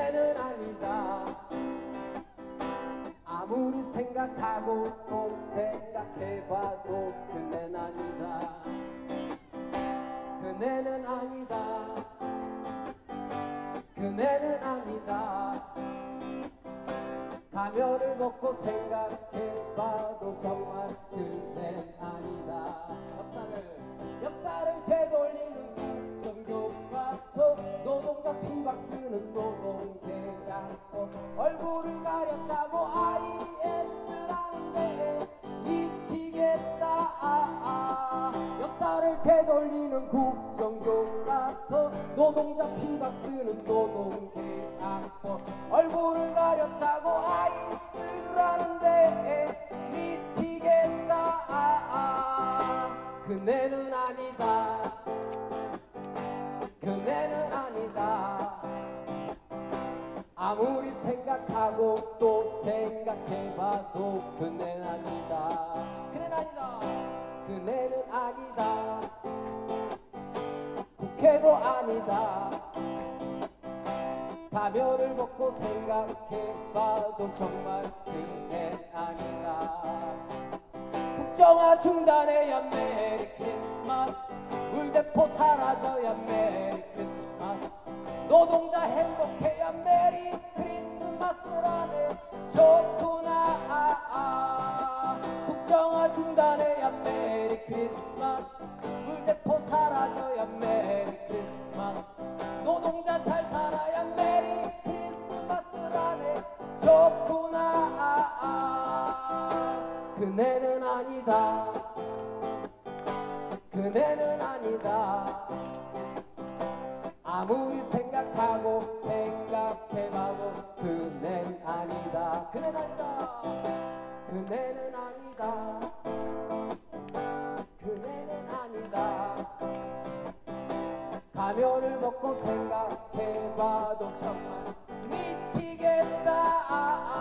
그네는 아니다. 아무리 생각하고 또 생각해봐도 그네는 아니다. 그네는 아니다. 그네는 아니다. 가면을 먹고 생각해봐도 정말 그댄 아니다 노동자 피박 쓰는 노동계약법 얼굴을 가렸다고 아이스라는데 미치겠다. 아, 아. 그네는 아니다. 그네는 아니다. 아무리 생각하고 또 생각해봐도 그네는 아니다. 그네는 아니다. 그네는 아니다 국회도 아니다. 가면을 먹고 생각해봐도 정말 그네 아니다. 국정화 중단해야 메리 크리스마스. 물대포 사라져야 메리 크리스마스. 노동자 행복해야 메리 크리스마스라네 좋구나 아, 아. 국정화 중단해야 메리 크리스마스 그네는 아니다. 그네는 아니다. 아무리 생각하고 생각해봐도 그네는 아니다. 그네는 아니다. 그네는 아니다. 그네는 아니다. 가면을 먹고 생각해봐도 정말 미치겠다.